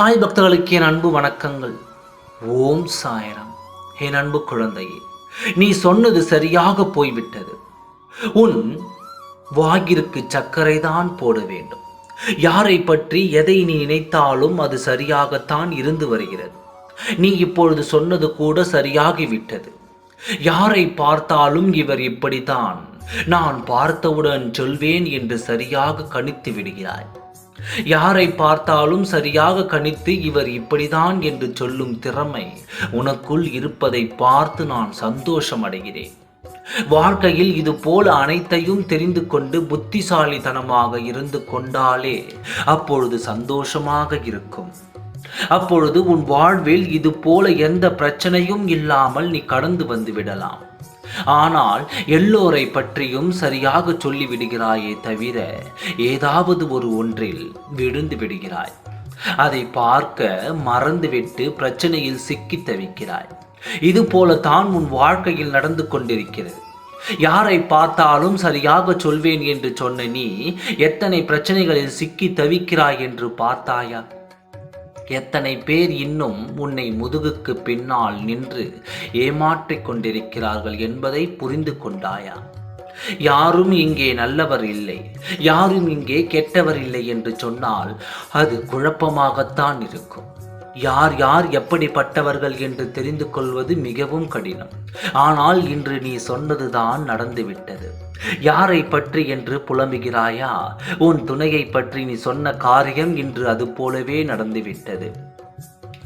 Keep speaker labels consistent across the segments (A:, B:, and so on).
A: சாய் பக்தர்களுக்கு என் அன்பு வணக்கங்கள். ஓம் சாயரம். என் அன்பு குழந்தையே நீ சொன்னது சரியாக போய்விட்டது. உன் வாகிற்கு சர்க்கரை தான் போட வேண்டும். யாரை பற்றி எதை நீ நினைத்தாலும் அது சரியாகத்தான் இருந்து வருகிறது. நீ இப்பொழுது சொன்னது கூட சரியாகிவிட்டது. யாரை பார்த்தாலும் இவர் இப்படித்தான் நான் பார்த்தவுடன் சொல்வேன் என்று சரியாக கணித்து விடுகிறாய். யாரை பார்த்தாலும் சரியாக கணித்து இவர் இப்படிதான் என்று சொல்லும் திறமை உனக்குள் இருப்பதை பார்த்து நான் சந்தோஷம் அடைகிறேன் வாழ்க்கையில் இது போல அனைத்தையும் தெரிந்து கொண்டு புத்திசாலித்தனமாக இருந்து கொண்டாலே அப்பொழுது சந்தோஷமாக இருக்கும். அப்பொழுது உன் வாழ்வில் இது போல எந்த பிரச்சனையும் இல்லாமல் நீ கடந்து வந்து விடலாம். ஆனால் எல்லோரை பற்றியும் சரியாக சொல்லிவிடுகிறாயே தவிர ஏதாவது ஒரு ஒன்றில் விழுந்து விடுகிறாய். அதை பார்க்க மறந்துவிட்டு பிரச்சனையில் சிக்கி தவிக்கிறாய். இது போல தான் உன் வாழ்க்கையில் நடந்து கொண்டிருக்கிறது. யாரை பார்த்தாலும் சரியாக சொல்வேன் என்று சொன்ன நீ எத்தனை பிரச்சனைகளில் சிக்கி தவிக்கிறாய் என்று பார்த்தாயா? எத்தனை பேர் இன்னும் உன்னை முதுகுக்கு பின்னால் நின்று ஏமாற்றிக் கொண்டிருக்கிறார்கள் என்பதை புரிந்து கொண்டாயா? யாரும் இங்கே நல்லவர் இல்லை யாரும் இங்கே கெட்டவர் இல்லை என்று சொன்னால் அது குழப்பமாகத்தான் இருக்கும். யார் யார் எப்படிப்பட்டவர்கள் என்று தெரிந்து கொள்வது மிகவும் கடினம். ஆனால் இன்று நீ சொன்னதுதான் நடந்துவிட்டது. யாரை பற்றி என்று புலம்புகிறாயா? உன் துணையை பற்றி நீ சொன்ன காரியம் இன்று அது போலவே நடந்துவிட்டது.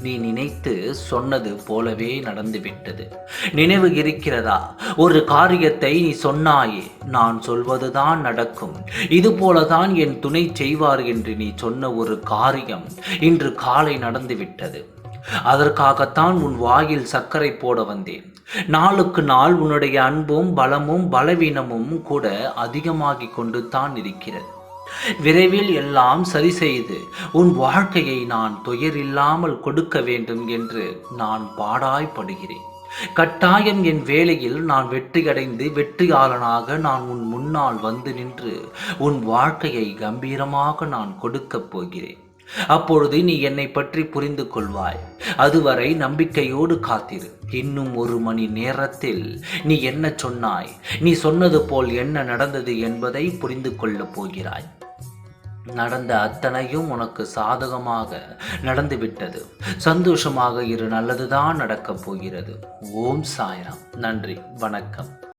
A: நீ நினைத்து சொன்னது போலவே நடந்துவிட்டது. நினைவு இருக்கிறதா ஒரு காரியத்தை நீ சொன்னாயே நான் சொல்வதுதான் நடக்கும். இது போலதான் என் துணை செய்வார் என்று நீ சொன்ன ஒரு காரியம் இன்று காலை நடந்துவிட்டது. அதற்காகத்தான் உன் வாயில் சர்க்கரை போட வந்தேன். நாளுக்கு நாள் உன்னுடைய அன்பும் பலமும் பலவீனமும் கூட அதிகமாகிக் கொண்டு தான் இருக்கிறது. விரைவில் எல்லாம் சரி செய்து உன் வாழ்க்கையை நான் துயரில்லாமல் கொடுக்க வேண்டும் என்று நான் பாடாய்ப்படுகிறேன். கட்டாயம் என் வேலையில் நான் வெற்றியடைந்து வெற்றியாளனாக நான் உன் முன்னால் வந்து நின்று உன் வாழ்க்கையை கம்பீரமாக நான் கொடுக்கப் போகிறேன். அப்பொழுது நீ என்னை பற்றி புரிந்து கொள்வாய் அதுவரை நம்பிக்கையோடு காத்திரு. இன்னும் ஒரு மணி நேரத்தில் நீ என்ன சொன்னாய்? நீ சொன்னது போல் என்ன நடந்தது என்பதை புரிந்து கொள்ளப் போகிறாய். நடந்த அத்தனையும் உனக்கு சாதகமாக நடந்துவிட்டது. சந்தோஷமாக இரு நல்லதுதான் நடக்கப் போகிறது. ஓம் சாய்ராம். நன்றி. வணக்கம்.